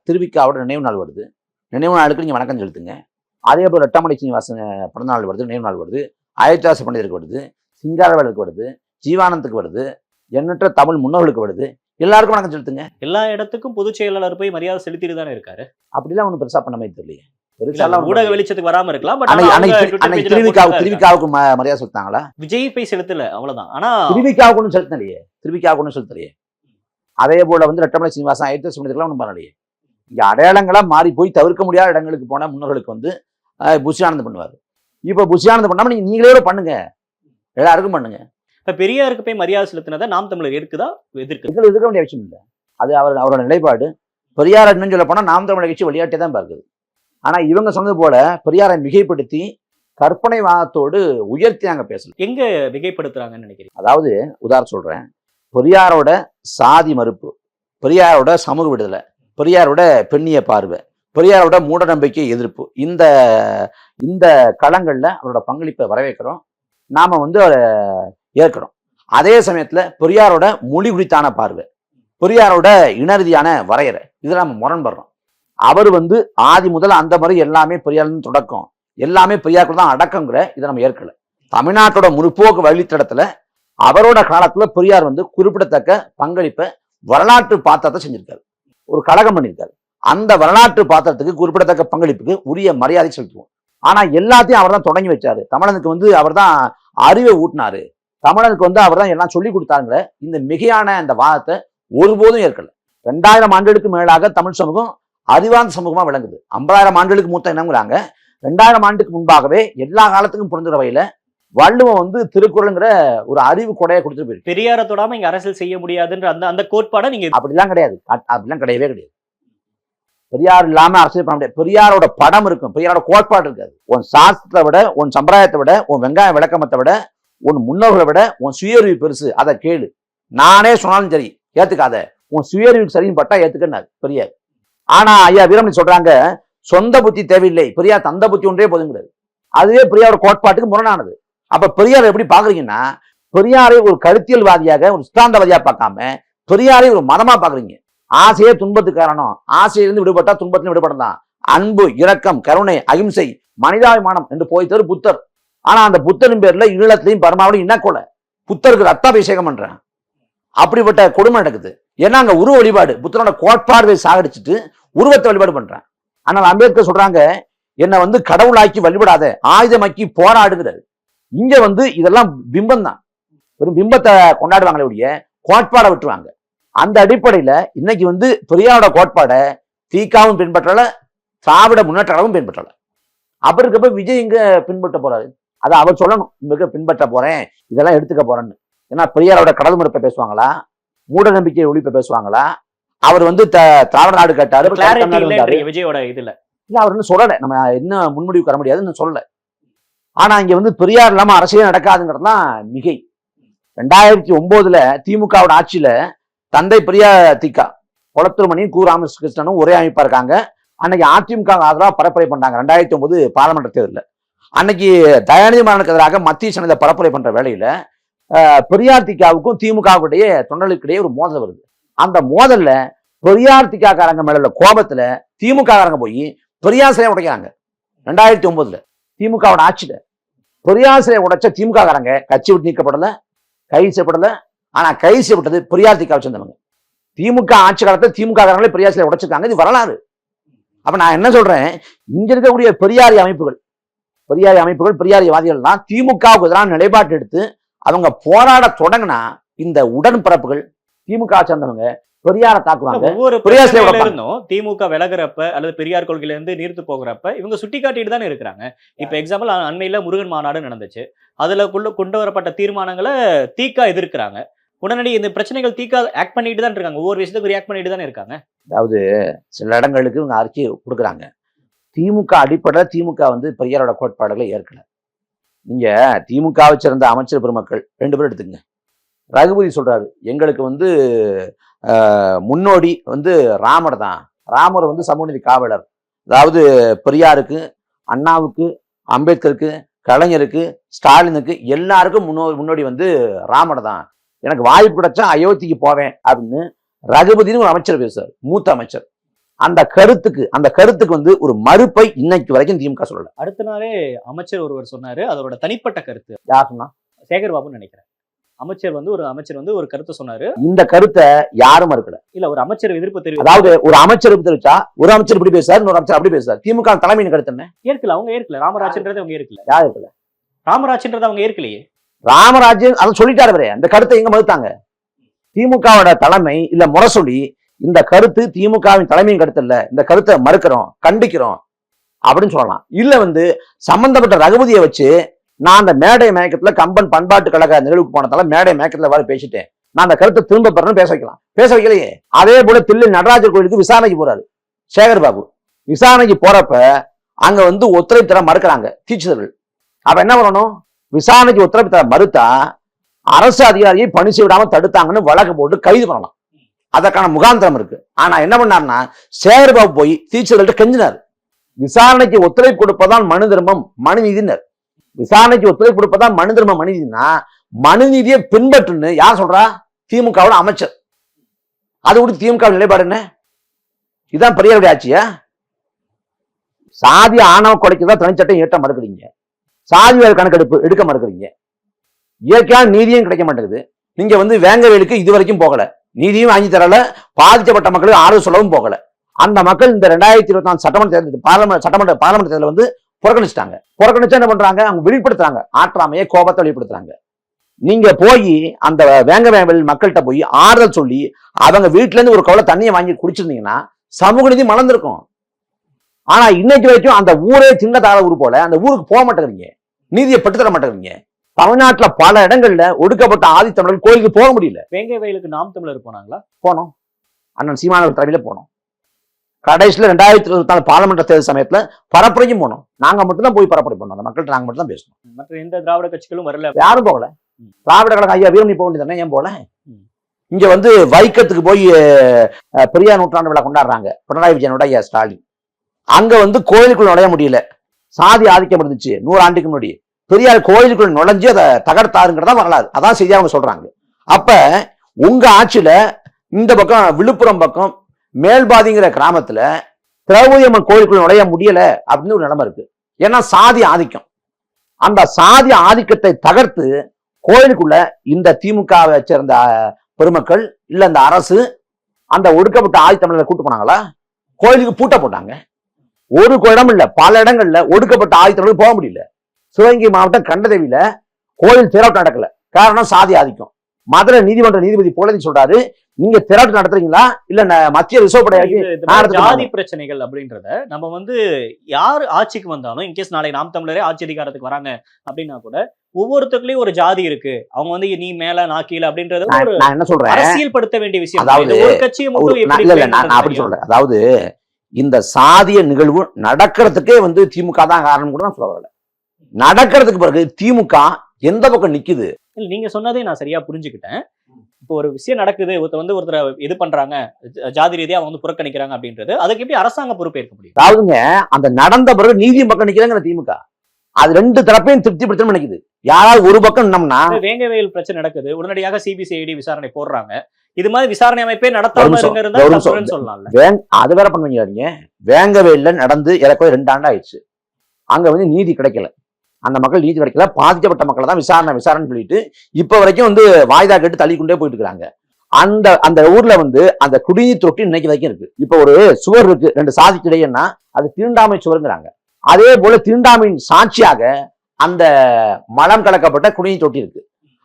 திருவிக்காவோட நினைவு நாள் வருது. நினைவு நாளுக்கு நீங்க வணக்கம் செலுத்துங்க. அதே போல ரெட்டமலை சீனிவாசன் பிறந்த நாள் வருது நினைவு நாள் வருது. ஆயத்தாச பண்டிதருக்கு வருது சிங்காரவேலுக்கு வருது ஜீவானந்துக்கு வருது எண்ணற்ற தமிழ் முன்னோர்களுக்கு வருது. எல்லாருக்கும் வணக்கம் செலுத்துங்க எல்லா இடத்துக்கும் பொதுச் செயலாளர் போய் மரியாதை செலுத்திட்டு தானே இருக்காரு? அப்படிலாம் ஒன்றும் பெருசா பண்ண மாதிரி ஊடக. வெளிச்சத்துக்கு வராம இருக்கலாம் திருவிக்காவுக்கு மரியாதை செலுத்தாங்களா. விஜய் போய் செலுத்தல அவ்வளவுதான். ஆனா திருவிக்காவுக்கு ஒன்றும் செலுத்தலையே. திருவிக்காவுக்கு ஒன்றும் செலுத்தலையே. அதே போல வந்து ரெட்டமலை சீனிவாசன் ஆயத்த சுமதிக்கெல்லாம் ஒன்றும் பண்ணலையே. இங்க அடையாளங்களா மாறி போய் தவிர்க்க முடியாத இடங்களுக்கு போன முன்னோர்களுக்கு வந்து புஷியானந்தம் பண்ணுவார். இப்போ புஷியானந்தம் பண்ணாம நீங்க நீங்களே பண்ணுங்க. எல்லாருக்கும் பண்ணுங்க. இப்ப பெரியாருக்கு போய் மரியாதை செலுத்தினதை நாம் தமிழர் இருக்குதா எதிர்க்கு இதுல இருக்க வேண்டிய அவசியம் இல்லை. அது அவர் அவரோட நிலைப்பாடு. பெரியார் என்னன்னு சொல்ல போனா நாம் தமிழர் கட்சி விளையாட்டே தான் பார்க்குது. ஆனா இவங்க சொன்னது போல பெரியாரை மிகைப்படுத்தி கற்பனை வாதத்தோடு உயர்த்தி நாங்க பேசல. எங்க மிகைப்படுத்துறாங்கன்னு நினைக்கிறீங்க? அதாவது உதாரணம் சொல்றேன். பெரியாரோட சாதி மறுப்பு பெரியாரோட சமூக விடுதலை பெரியாரோட பெண்ணிய பார்வை பெரியாரோட மூட நம்பிக்கை எதிர்ப்பு இந்த இந்த களங்கள்ல அவரோட பங்களிப்பை வரவேற்கிறோம். நாம வந்து ஏற்கிறோம். அதே சமயத்துல பெரியாரோட மொழி குறித்தான பார்வை பெரியாரோட இனரீதியான வரையறை இதில் நம்ம முரண்படுறோம். அவர் வந்து ஆதி முதல் அந்த மாதிரி எல்லாமே பெரியார் தொடக்கம் எல்லாமே பெரியாருக்கு தான் அடக்கங்கிற இதை நம்ம ஏற்கல. தமிழ்நாட்டோட முற்போக்கு வழித்தடத்துல அவரோட காலத்துல பெரியார் வந்து குறிப்பிடத்தக்க பங்களிப்பை வரலாற்று பாத்திரத்தை செஞ்சிருக்காரு. ஒரு கழகம் பண்ணியிருக்காரு அந்த வரலாற்று பாத்திரத்துக்கு குறிப்பிடத்தக்க பங்களிப்புக்கு உரிய மரியாதை செலுத்துவோம். ஆனா எல்லாத்தையும் அவர் தான் தொடங்கி வச்சாரு. தமிழனுக்கு வந்து அவர் தான் அறிவை ஊட்டினாரு. தமிழனுக்கு வந்து அவர் தான் எல்லாம் சொல்லி கொடுத்தாங்களே இந்த மிகையான அந்த வாதத்தை ஒருபோதும் ஏற்கல. ரெண்டாயிரம் ஆண்டுகளுக்கு மேலாக தமிழ் சமூகம் அறிவார்ந்த சமூகமா விளங்குது. ஐம்பதாயிரம் ஆண்டுகளுக்கு மூத்த இனங்கிறாங்க ரெண்டாயிரம் ஆண்டுக்கு முன்பாகவே எல்லா காலத்துக்கும் பொருந்துற வகையில வள்ளுவம் வந்து திருக்குறளுங்கிற ஒரு அறிவு கொடையை கொடுத்துட்டு போயிருக்கு. பெரியார தொடாம இங்க அரசியல் செய்ய முடியாதுன்ற அந்த அந்த கோட்பாடை நீங்க அப்படிலாம் கிடையாது. அப்படிலாம் கிடையவே கிடையாது. பெரியார் இல்லாம அரசியல் பண்ண முடியாது. பெரியாரோட படம் இருக்கும். பெரியாரோட கோட்பாடு இருக்காது. உன் சாஸ்திரத்தை விட உன் சம்பிரதாயத்தை விட உன் வெங்காய விளக்கமத்தை விட உன் முன்னோர்களை விட உன் சுயறிவு பெருசு. அதை கேளு. நானே சொன்னாலும் சரி ஏத்துக்காத. உன் சுயறிவுக்கு சரின்னு பட்டா ஏத்துக்கன்னாரு பெரியார். ஆனா ஐயா வீரமணி சொல்றாங்க சொந்த புத்தி தேவையில்லை பெரியார் தந்த புத்தி ஒன்றே போதுங்கிறது அதுவே பெரியாரோட கோட்பாட்டுக்கு முரணானது. அப்ப பெரியார் எப்படி பாக்குறீங்கன்னா பெரியாரை ஒரு கருத்தியல்வாதியாக ஒரு சித்தாந்தவாதியா பார்க்காம பெரியாரை ஒரு மதமா பாக்குறீங்க. ஆசையே துன்பத்துக்கு காரணம். ஆசையிலிருந்து விடுபட்டா துன்பத்திலிருந்து விடுபடலாம். அன்பு இரக்கம் கருணை அகிம்சை மனிதாபிமானம் என்று போய் தரு புத்தர். ஆனா அந்த புத்தரின் பேர்ல ஈழத்திலையும் என்ன கொலை? புத்தருக்கு ரத்தாபிஷேகம் பண்றேன் அப்படிப்பட்ட கொடுமை நடக்குது. ஏன்னா அங்க உருவ வழிபாடு புத்தரோட கோட்பாடுவை சாகடிச்சிட்டு உருவத்தை வழிபாடு பண்றேன் ஆனால் அம்பேத்கர் சொல்றாங்க என்னை வந்து கடவுளாக்கி வழிபடாத ஆயுதமாக்கி போராடுகிறாரு. இங்க வந்து இதெல்லாம் பிம்பம் தான் வெறும் பிம்பத்தை கொண்டாடுவாங்களே ஒழிய கோட்பாடை விட்டுருவாங்க. அந்த அடிப்படையில இன்னைக்கு வந்து பெரியாரோட கோட்பாடை தீக்காவும் பின்பற்றல திராவிட முன்னேற்ற கழகமும் பின்பற்றல. அப்படி இருக்கப்ப விஜய் இங்க பின்பற்ற போறாரு? அதை அவர் சொல்லணும். மிக பின்பற்ற போறேன். இதெல்லாம் எடுத்துக்க போறேன்னு. ஏன்னா பெரியாரோட கடல் மறுப்பை பேசுவாங்களா? மூட நம்பிக்கை ஒழிப்பை பேசுவாங்களா? அவர் வந்து த- திராவிட நாடு கேட்டாரு. விஜயோட இதுல. இல்ல அவர் இன்னும் சொல்லல. நம்ம என்ன முன்முடிவு வர முடியாதுன்னு சொல்லல. ஆனா இங்க வந்து பெரியார் இல்லாம அரசியல் நடக்காதுங்கிறது தான் மிகை. ரெண்டாயிரத்தி ஒன்பதுல திமுகவோட ஆட்சியில தந்தை பெரியா திகா குளத்தூர்மணி கு ராமகிருஷ்ணனும் ஒரே அமைப்பா இருக்காங்க. அன்னைக்கு அதிமுக ஆதரவா பரப்புரை பண்ணாங்க. ரெண்டாயிரத்தி ஒன்பது பாராளுமன்ற தேர்தலில். அன்னைக்கு தயாநிதி மாறனுக்கு எதிராக மத்திய சனதை பரப்புரை பண்ற வேலையில அஹ், பெரியார் திகாவுக்கும் திமுகவுக்கிடையே தொண்டர்களுக்கிடையே ஒரு மோதல் வருது. அந்த மோதல்ல பெரியார் திகாக்காரங்க மேல உள்ள கோபத்துல திமுககாரங்க போய் பெரியார் சிலையை உடைக்கிறாங்க. ரெண்டாயிரத்தி ஒன்பதுல திமுகவோட ஆட்சியில பெரியார் சிலையை உடைச்ச திமுக காரங்க கட்சி விட்டு நீக்கப்படல கைது செய்யப்படல ஆனா கைது செய்யப்பட்டது பெரியார் திகாவை சேர்ந்தவங்க. திமுக ஆட்சி காலத்தை திமுக பெரியார் சிலையை உடைச்சிருக்காங்க. இது வரலாறு. அப்ப நான் என்ன சொல்றேன்? இங்க இருக்கக்கூடிய பெரியாரி அமைப்புகள் பெரியாரி அமைப்புகள் பெரியாரியவாதிகள்லாம் திமுகவுக்கு எதிரான நிலைப்பாட்டு எடுத்து அவங்க போராட தொடங்கினா இந்த உடன்பிறப்புகள் திமுக சேர்ந்தவங்க பெரியாரை தாக்குவாங்க. ஒவ்வொரு பெரியார். இருந்தும் திமுக விலகுறப்ப அல்லது பெரியார் கொள்கையில இருந்து நீர்த்து போகிறப்ப இவங்க சுட்டி காட்டிட்டு தானே இருக்கிறாங்க. இப்ப எக்ஸாம்பிள் அண்மையில முருகன் மாநாடு நடந்துச்சு. அதுல கொண்டு வரப்பட்ட தீர்மானங்களை தீக்கா எதிர்க்கிறாங்க. உடனடி இந்த பிரச்சனைகள் தீக்கா ஆக்ட் பண்ணிட்டு தான் இருக்காங்க. ஒவ்வொரு விஷயத்துக்கு ரியாக்ட் பண்ணிட்டு தானே இருக்காங்க. அதாவது சில இடங்களுக்கு இவங்க அறிக்கை கொடுக்குறாங்க. திமுக அடிப்படையில் திமுக வந்து பெரியாரோட கோட்பாடுகளை ஏற்கல. நீங்கள் திமுகவை சேர்ந்த அமைச்சர் பெருமக்கள் ரெண்டு பேரும் எடுத்துங்க ரகுபதி சொல்கிறாரு எங்களுக்கு வந்து முன்னோடி வந்து ராமர் தான். ராமர் வந்து சமூகநீதி காவலர். அதாவது பெரியாருக்கு அண்ணாவுக்கு அம்பேத்கருக்கு கலைஞருக்கு ஸ்டாலினுக்கு எல்லாருக்கும் முன்னோ முன்னோடி வந்து ராமர் தான். எனக்கு வாய்ப்பு கிடைச்சா அயோத்திக்கு போவேன் அப்படின்னு ரகுபதினு ஒரு அமைச்சர் பேசுவார் மூத்த அமைச்சர். அந்த கருத்துக்கு அந்த கருத்துக்கு வந்து ஒரு மறுப்பை இன்னைக்கு வரைக்கும் திமுக சொல்லல. அடுத்த நாளே அமைச்சர் ஒருவர் சொன்னாரு அதோட தனிப்பட்ட கருத்து. யார் சொன்னா சேகர் பாபுன்னு நினைக்கிறேன். அமைச்சர் வந்து ஒரு அமைச்சர் வந்து ஒரு கருத்தை சொன்னாரு. இந்த கருத்தை யாரும் மறுக்கல. இல்ல ஒரு அமைச்சர் எதிர்ப்பு தெரிவித்து அதாவது ஒரு அமைச்சர் இப்படி தெரிவிச்சா ஒரு அமைச்சர் இப்படி பேசுறாரு இன்னொரு அமைச்சர் அப்படி பேசுறாரு. திமுக தலைமையின் கருத்து என்ன? ஏற்கல அவங்க ஏற்கல. ராமராஜன்றதை அவங்க ஏற்கல. யார் இருக்கல ராமராஜன்றதை அவங்க ஏற்கலையே. ராமராஜன் அதை சொல்லிட்டாரு அந்த கருத்தை எங்க மறுத்தாங்க? திமுகவோட தலைமை இல்ல முரசொலி இந்த கருத்து திமுகவின் தலைமையின் கருத்து இல்ல இந்த கருத்தை மறுக்கிறோம் கண்டிக்கிறோம் அப்படின்னு சொல்லலாம். இல்ல வந்து சம்பந்தப்பட்ட ரகுபதியை வச்சு நான் அந்த மேடை மயக்கத்துல கம்பன் பண்பாட்டு கழக நிகழ்வுக்கு போனதால மேடை மயக்கத்துல வர பேசிட்டேன். நான் அந்த கருத்தை திரும்ப பெறணும் பேச வைக்கலாம். பேச வைக்கலையே. அதே போல தில்லி நடராஜர் கோயிலுக்கு விசாரணைக்கு போறாரு சேகர் பாபு. விசாரணைக்கு போறப்ப அங்க வந்து ஒத்துழைப்பு தர மறுக்கிறாங்க தீட்சிதர்கள் அப்ப என்ன பண்ணணும்? விசாரணைக்கு ஒத்துழைப்பு தர மறுத்தா அரசு அதிகாரியை பணி செய்ய விடாம தடுத்தாங்கன்னு வழக்கு போட்டு கைது பண்ணலாம். அதற்கான முகாந்திரம் இருக்கு. ஆனா என்ன பண்ணாருன்னா சேகர்பாபு போய் டீச்சர்கள்ட்ட கெஞ்சினார். விசாரணைக்கு ஒத்துழைப்பு கொடுப்பதான் மனு தர்மம் மனு நீதினர். விசாரணைக்கு ஒத்துழைப்பு கொடுப்பதான் மனு தர்மம் மனு நீதினா மனு நீதியை பின்பற்றுன்னு யார் சொல்றா? திமுகவோட அமைச்சர். அது கூட திமுக நிலைப்பாடு என்ன? இதுதான் பெரியாருடைய ஆட்சியா? சாதி ஆணவ கொலைக்கு தான் தனிச்சட்டம் ஏற்ற மறுக்கிறீங்க. சாதி வேறு கணக்கெடுப்பு எடுக்க மறுக்கிறீங்க. இயற்கையான நீதியும் கிடைக்க மாட்டேங்குது. நீங்க வந்து வேங்கவேலுக்கு இது வரைக்கும் போகலை. நீதியும் வாங்கி தரல பாதிக்கப்பட்ட மக்களுக்கு ஆறு சொல்லவும் போகல. அந்த மக்கள் இந்த ரெண்டாயிரத்தி இருபத்தி நாலு சட்டமன்ற தேர்தல் பார்லமெண்ட் சட்டமன்ற பார்லமெண்ட் தேர்தல் வந்து புறக்கணிச்சிட்டாங்க. புறக்கணிச்சா என்ன பண்றாங்க? அவங்க வெளிப்படுத்துறாங்க. ஆற்றாமையை கோபத்தை வெளிப்படுத்துறாங்க. நீங்க போய் அந்த வேங்க வேங்கல் மக்கள்கிட்ட போய் ஆறுதல் சொல்லி அவங்க வீட்டுல இருந்து ஒரு கவலை தண்ணியை வாங்கி குடிச்சிருந்தீங்கன்னா சமூக நிதி மலர்ந்திருக்கும். ஆனா இன்னைக்கு வரைக்கும் அந்த ஊரே சின்னதாக ஊர் போல அந்த ஊருக்கு போக மாட்டேங்கிறீங்க. நீதியை பெற்றுத்தர மாட்டேங்கிறீங்க. தமிழ்நாட்டுல பல இடங்கள்ல ஒடுக்கப்பட்ட ஆதித்தமிழர்கள் கோயிலுக்கு போக முடியல. வேங்கை வயலுக்கு நாம் தமிழர் போனாங்களா? போனோம். அண்ணன் சீமானவர் தலைமையில போனோம். கடைசியில ரெண்டாயிரத்தி இருபத்தி நாலு பார்லமெண்ட் தேர்தல் சமயத்துல பரப்புரைக்கும் போனோம். நாங்க மட்டும் தான் போய் பரப்புரை பண்ணோம். அந்த மக்கள்கிட்ட நாங்க மட்டும் தான் பேசணும் மற்ற எந்த திராவிட கட்சிகளும் வரல. யாரும் போகல. திராவிட கழகம் ஐயா வீரமணி போக வேண்டியதானே ஏன் போல. இங்க வந்து வைக்கத்துக்கு போய் பெரியார் நூற்றாண்டு விழா கொண்டாடுறாங்க. பினராயி விஜயனோட ஐயா ஸ்டாலின். அங்க வந்து கோயிலுக்குள்ள நுழைய முடியல. சாதி ஆதிக்கம் இருந்துச்சு. நூறு ஆண்டுக்கு முன்னாடி. பெரியார் கோயிலுக்குள்ள நுழைஞ்சு அதை தகர்த்தாருங்கிறதா வரலாறு. அதான் செய்தி அவங்க சொல்றாங்க. அப்ப உங்க ஆட்சியில இந்த பக்கம் விழுப்புரம் பக்கம் மேல்பாதிங்கிற கிராமத்துல திரௌபதி அம்மன் கோயிலுக்குள்ள நுழைய முடியல அப்படின்னு ஒரு நிலைமை இருக்கு. ஏன்னா சாதி ஆதிக்கம். அந்த சாதி ஆதிக்கத்தை தகர்த்து கோயிலுக்குள்ள இந்த திமுகவை சேர்ந்த பெருமக்கள் இல்ல இந்த அரசு அந்த ஒடுக்கப்பட்ட ஆதித்தமிழரை கூட்டு போனாங்களா? கோயிலுக்கு பூட்ட போட்டாங்க. ஒரு இடம் இல்ல. பல இடங்கள்ல ஒடுக்கப்பட்ட ஆதித்தமிழர் போக முடியல. சிவகங்கை மாவட்டம் கண்டதேவியில கோயில் திரட்டு நடக்கல. காரணம் சாதி ஆதிக்கம். மதுரை நீதிமன்ற நீதிபதி பொழுது சொல்றாரு நீங்க திரட்டு நடத்துறீங்களா? இல்ல மத்திய ரிசர்வ் எடுத்துட்டு ஜாதி பிரச்சனைகள் அப்படின்றத நம்ம வந்து யார் ஆட்சிக்கு வந்தாலும் இன்கேஸ் நாளை நாம் தமிழரே ஆட்சி அதிகாரத்துக்கு வராங்க அப்படின்னா கூட ஒவ்வொருத்தருக்குள்ளயும் ஒரு ஜாதி இருக்கு. அவங்க வந்து நீ மேல நான் கீழே அப்படின்றது நான் என்ன சொல்றேன்? அரசியல் படுத்த வேண்டிய விஷயம். அதாவது ஒரு கட்சியை மட்டும் நான் அப்படி சொல்றேன் அதாவது இந்த சாதிய நிகழ்வு நடக்கிறதுக்கே வந்து திமுக தான் காரணம் கூட நான் சொல்ல வரல. நடக்கிறதுக்கு பிறகு திமுக எந்த பக்கம் நிக்குது? இல்ல நீங்க சொன்னதே நான் சரியா புரிஞ்சுக்கிட்டேன். இப்போ ஒரு விஷயம் நடக்குது ஒருத்தர் வந்து ஒருத்தர் இது பண்றாங்க ஜாதி ரீதியா அவங்க வந்து புறக்கணிக்கிறாங்க அப்படின்றது அதுக்கு எப்படி அரசாங்க பொறுப்பேற்க முடியும்? அதாவதுங்க அந்த நடந்த பிறகு நீதி பக்கம் நிக்கிறாங்க திமுக. அது ரெண்டு தரப்பையும் திருப்திப்படுத்தணும் நினைக்குது. யாராவது ஒரு பக்கம் நின்னோம்னா வேங்கவேல் பிரச்சனை நடக்குது. உடனடியாக சிபிசிஐடி விசாரணை போடுறாங்க. இது மாதிரி விசாரணை அமைப்பே நடத்தாம வேங் அது வேற பண்ணுவீங்க நீங்க வேங்கவேல்ல நடந்து இறக்க ரெண்டு ஆண்டு ஆயிடுச்சு. அங்க வந்து நீதி கிடைக்கல. அந்த மக்கள் நீதி கிடைக்கல பாதிக்கப்பட்ட மக்களை தான் விசாரணை விசாரணை சொல்லிட்டு இப்ப வரைக்கும் வந்து வாய்தா கேட்டு தள்ளி கொண்டே போயிட்டு இருக்காங்க அந்த அந்த ஊர்ல வந்து அந்த குடிநீர் தொட்டி இன்னைக்கு வரைக்கும் இருக்கு. இப்ப ஒரு சுவர் இருக்கு ரெண்டு சாதிக்கு இடையேன்னா அது தீண்டாமை சுவருங்கிறாங்க. அதே போல தீண்டாமையின் சாட்சியாக அந்த மலம் கலக்கப்பட்ட குடிநீர் தொட்டி இருக்கு.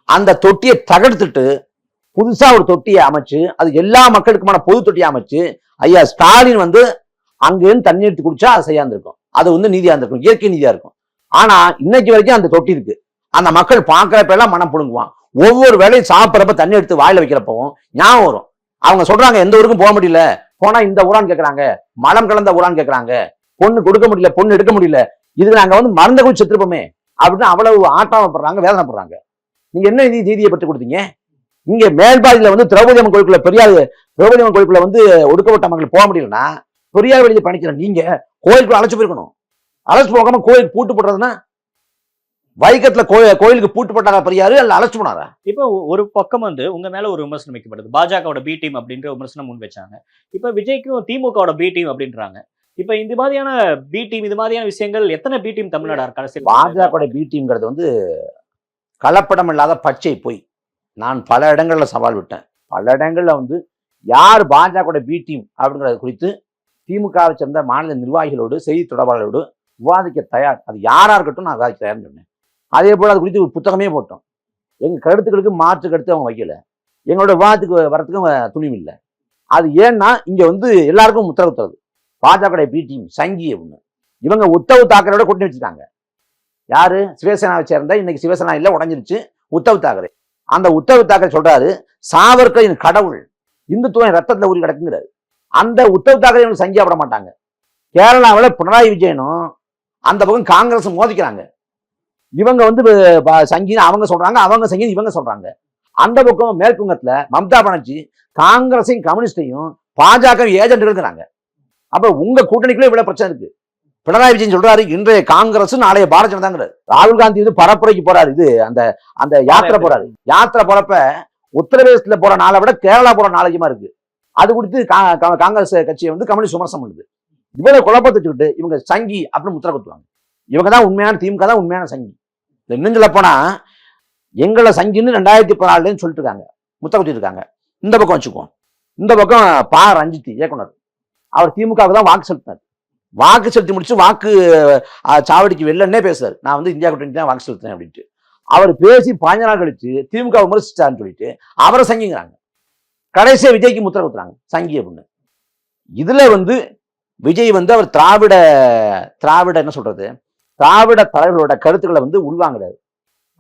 அந்த தொட்டியை தகர்த்துட்டு புதுசா ஒரு தொட்டியை அமைச்சு அது எல்லா மக்களுக்குமான பொது தொட்டியை அமைச்சு ஐயா ஸ்டாலின் வந்து அங்கேருந்து தண்ணி எடுத்து குடிச்சா அது செய்யாந்திருக்கும் இருந்திருக்கும். அது வந்து நீதியா இருந்திருக்கும் இயற்கை நீதியா இருக்கும். ஆனா இன்னைக்கு வரைக்கும் அந்த தொட்டி இருக்கு. அந்த மக்கள் பார்க்கறப்ப எல்லாம் மனம் புழுங்குவான் ஒவ்வொரு வேலையும் சாப்பிட்றப்ப தண்ணி எடுத்து வாயில வைக்கிறப்பவும் ஞாபகம் வரும். அவங்க சொல்றாங்க எந்த ஊருக்கும் போக முடியல. போனா இந்த ஊரான்னு கேட்கறாங்க மலம் கலந்த ஊரான்னு கேட்கறாங்க பொண்ணு கொடுக்க முடியல பொண்ணு எடுக்க முடியல. இதுக்கு நாங்க வந்து மருந்த குடிச்சு செத்துருப்போமே. அப்படின்னு அவ்வளவு ஆட்டாமப்படுறாங்க வேதனைப்படுறாங்க நீங்க என்ன நிதி நீதியை பெற்று கொடுத்தீங்க? இங்க மேல்பாதியில வந்து திரௌபதி அம்மன் கோயிலுக்குள்ள பெரியார் திரௌபதி அம்மன் கோயிலுக்குள்ள வந்து ஒடுக்கப்பட்ட மக்கள் போக முடியலன்னா பெரியார் வெளியே பணிக்கிற நீங்க கோயிலுக்குள்ள அழைச்சு போயிருக்கணும். அழைச்சு போகாம கோயிலுக்கு பூட்டு போடுறதுன்னா வைக்கத்துல கோயில் கோயிலுக்கு பூட்டு போட்டாரா பெரியாரு? அல்ல அழைச்சு போனாரா? இப்போ ஒரு பக்கம் வந்து உங்க மேல ஒரு விமர்சனம் வைக்கப்படுது. பாஜகவோட பி டீம் அப்படின்ற விமர்சனம் முன் வச்சாங்க. இப்ப விஜய்க்கும் திமுகவோட பி டீம் அப்படின்றாங்க. இப்ப இந்த மாதிரியான பி டீம் இது மாதிரியான விஷயங்கள் எத்தனை பி டீம் தமிழ்நாடு அரசியல் பாஜக பி டீம்ங்கிறது வந்து கலப்படம் இல்லாத பச்சை பொய். நான் பல இடங்கள்ல சவால் விட்டேன். பல இடங்கள்ல வந்து யார் பாஜக பி டீம் அப்படிங்கிறது குறித்து திமுகவை சேர்ந்த மாநில நிர்வாகிகளோடு செய்தி தொடர்பாளரோடு விவாதிக்க தயார். அது யாராக இருக்கட்டும் நான் விவாதிக்க தயார்னு சொன்னேன். அதே போல் அது குறித்து ஒரு புத்தகமே போட்டோம். எங்கள் கருத்துக்களுக்கு மாற்று கருத்து அவங்க வைக்கல. எங்களோட விவாதத்துக்கு வரத்துக்கும் துணிவு இல்லை. அது ஏன்னா இங்கே வந்து எல்லாருக்கும் உத்தரவு தருது பாஜக பிடிஎம் டீம் சங்கி அப்படின்னு இவங்க உத்தவ் தாக்கரோட கூட்டணி வச்சுட்டாங்க யாரு? சிவசேனாவை சேர்ந்த இன்னைக்கு சிவசேனா இல்லை உடஞ்சிருச்சு. உத்தவ் தாக்கரே. அந்த உத்தவ் தாக்கரே சொல்றாரு சாவர்கர் என் கடவுள் இந்துத்துவம் என் ரத்தத்துல ஊறி கிடக்குங்கிறாரு. அந்த உத்தவ் தாக்கரே இவங்க சங்கியா விட மாட்டாங்க. கேரளாவில் பினராயி விஜயனும் அந்த பக்கம் காங்கிரஸ் மோதிக்கிறாங்க. இவங்க வந்து சங்கின்னு அவங்க சொல்றாங்க அவங்க சங்கின்னு இவங்க சொல்றாங்க. அந்த பக்கம் மேற்குவங்கத்துல மம்தா பானர்ஜி காங்கிரஸையும் கம்யூனிஸ்டையும் பாஜக ஏஜென்ட்களுங்கிறாங்க அப்ப உங்க கூட்டணிக்குள்ள இவ்வளவு பிரச்சனை இருக்கு. பினராயி விஜயன் சொல்றாரு இன்றைய காங்கிரஸ் நாளைய பாரதிய ஜனதாங்கிறாரு ராகுல் காந்தி வந்து பரப்புரைக்கு போறாரு இது அந்த அந்த யாத்திரை போறாரு. யாத்திரை போறப்ப உத்தரப்பிரதேசத்துல போற நாளை விட கேரளா போற நாள் அதிகமா இருக்கு. அது குறித்து கா- கா- காங்கிரஸ் கட்சியை வந்து கம்யூனிஸ்ட் விமர்சனம் பண்ணுது. இவரை குழப்பத்தை வச்சுக்கிட்டு இவங்க சங்கி அப்படின்னு முத்திர குத்துவாங்க. இவங்க தான் உண்மையான திமுக தான் உண்மையான சங்கி. இன்னும் சொல்ல போனா எங்களை சங்கின்னு ரெண்டாயிரத்தி பதினாலுன்னு சொல்லிட்டு இருக்காங்க முத்திர குத்திட்டு இருக்காங்க இந்த பக்கம் வச்சுக்குவோம். இந்த பக்கம் பா ரஞ்சித் இயக்குனர். அவர் திமுகவுக்கு தான் வாக்கு செலுத்தினார். வாக்கு செலுத்தி முடிச்சு வாக்கு சாவடிக்கு வெளிலன்னே பேசுறாரு. நான் வந்து இந்தியா கூட்டணி தான் வாக்கு செலுத்தினேன் அப்படின்ட்டு. அவர் பேசி பாஞ்ச நாள் கழிச்சு திமுக விமர்சிச்சாருன்னு சொல்லிட்டு அவரை சங்கிங்கிறாங்க. கடைசியாக விஜய்க்கு முத்திரை குத்துறாங்க. சங்கி அப்படின்னு. இதுல வந்து விஜய் வந்து அவர் திராவிட திராவிட என்ன சொல்றது? திராவிட தலைவர்களோட கருத்துக்களை வந்து உள்வாங்கிறாரு.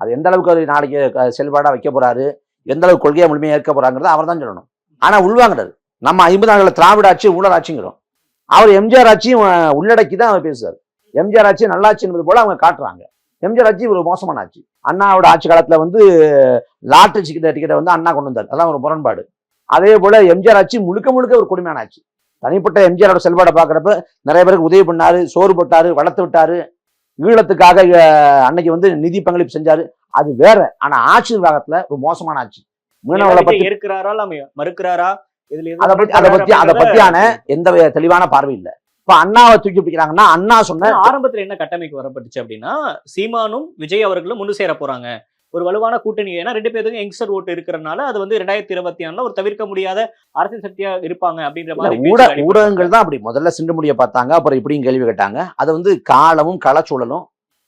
அது எந்த அளவுக்கு அவர் நாளைக்கு செயல்பாடாக வைக்க போறாரு? எந்த அளவுக்கு கொள்கையை முழுமையாக ஏற்க போறாங்கிறத அவர் தான் சொல்லணும். ஆனால் உள்வாங்குறாரு. நம்ம ஐம்பது ஆண்டுகள திராவிட ஆட்சி ஊழல் ஆட்சிங்கிறோம். அவர் எம்ஜிஆர் ஆட்சியும் உள்ளடக்கி தான் அவர் பேசுறாரு. எம்ஜிஆர் ஆட்சி நல்லாட்சி என்பது போல அவங்க காட்டுறாங்க. எம்ஜிஆர் ஆட்சி ஒரு மோசமான ஆட்சி. அண்ணாவோட ஆட்சி காலத்துல வந்து லாட்டரி டிக்கெட் டிக்கெட்டை வந்து அண்ணா கொண்டு வந்தார். அதான் ஒரு முரண்பாடு. அதே போல எம்ஜிஆர் ஆட்சி முழுக்க முழுக்க ஒரு கொடுமையான ஆட்சி. தனிப்பட்ட எம்ஜிஆரோட செல்வாடை பார்க்குறப்ப நிறைய பேருக்கு உதவி பண்ணாரு சோறு போட்டாரு வளர்த்து விட்டாரு. ஈழத்துக்காக அன்னைக்கு வந்து நிதி பங்களிப்பு செஞ்சாரு. அது வேற. ஆனா ஆட்சி நிர்வாகத்துல ஒரு மோசமான ஆட்சி. மீனவர்களை பத்தி இல்ல மறுக்கிறாரா? அதை பத்தி அதை பத்தி அதை பத்தியான எந்த தெளிவான பார்வை இல்ல. இப்ப அண்ணாவை தூக்கி பிடிக்கிறாங்கன்னா அண்ணா சொன்ன ஆரம்பத்துல என்ன கட்டமைப்பு வரப்பட்டுச்சு அப்படின்னா சீமானும் விஜய் அவர்களும் முன்னு சேர போறாங்க. ஒரு வலுவான கூட்டணி. ஏன்னா ரெண்டு பேருக்கும் யங்ஸ்டர் ஓட்டு இருக்கிறனால அது வந்து ரெண்டாயிரத்தி இருபத்தி ஆறுல ஒரு தவிர்க்க முடியாத அரசியல் சக்தியா இருப்பாங்க அப்படின்ற மாதிரி ஊடகங்கள் தான் அப்படி. முதல்ல சிண்டு முடிய பார்த்தாங்க அப்புறம் இப்படியும் கேள்வி கேட்டாங்க. அதை வந்து காலமும் களச்சூழலும்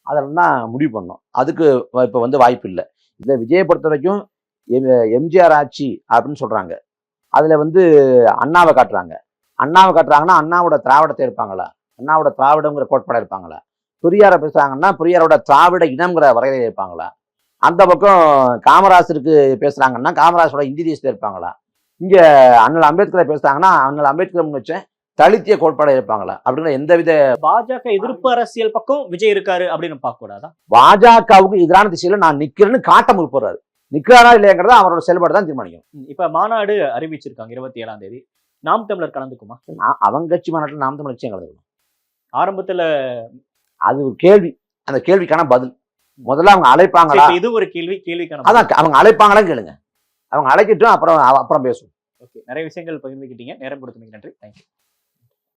அதெல்லாம் தான் முடிவு பண்ணோம். அதுக்கு இப்ப வந்து வாய்ப்பு இல்லை. இதை விஜயை பொறுத்த வரைக்கும் எம்- எம்ஜிஆர் ஆட்சி அப்படின்னு சொல்றாங்க. அதுல வந்து அண்ணாவை காட்டுறாங்க. அண்ணாவை காட்டுறாங்கன்னா அண்ணாவோட திராவிடத்தை இருப்பாங்களா அண்ணாவோட திராவிடங்கிற கோட்பாடை இருப்பாங்களா பெரியாரை பேசுறாங்கன்னா பெரியாரோட திராவிட இனம்ங்கிற வரையறை இருப்பாங்களா அந்த பக்கம் காமராசருக்கு பேசுறாங்கன்னா காமராஜரோட இந்தி தேசத்தை இருப்பாங்களா? இங்க அண்ணல் அம்பேத்கரை பேசுறாங்கன்னா அண்ணல் அம்பேத்கர் முன் வச்ச தலித்திய கோட்பாடு இருப்பாங்களா அப்படிங்கிற எந்தவித பாஜக எதிர்ப்பு அரசியல் பக்கம் விஜய் இருக்காரு அப்படின்னு பார்க்க கூடாதா பாஜகவுக்கு எதிரான திசையில நான் நிக்கிறேன்னு காட்ட முற்படுறாரு. நிக்கிறாரா இல்லையாங்கிறத அவரோட செயல்பாடு தான் தீர்மானிக்கும். இப்ப மாநாடு அறிவிச்சிருக்காங்க இருபத்தி ஏழாம் தேதி. நாம் தமிழர் கலந்துக்குமா? நான் அவங்க கட்சி மாநாட்டில் நாம் தமிழ் கட்சியும் கலந்துக்கணும். ஆரம்பத்துல அது ஒரு கேள்வி. அந்த கேள்விக்கான பதில். முதல்ல அவங்க அழைப்பாங்களா? இது ஒரு கேள்வி கேள்விக்கான அதான் அவங்க அழைப்பாங்களான்னு கேளுங்க. அவங்க அழைக்கட்டும் அப்புறம் அப்புறம் பேசுவோம். ஓகே நிறைய விஷயங்கள் பகிர்ந்துக்கிட்டீங்க நேரம் கொடுத்தமைக்கு நன்றி. தேங்க்யூ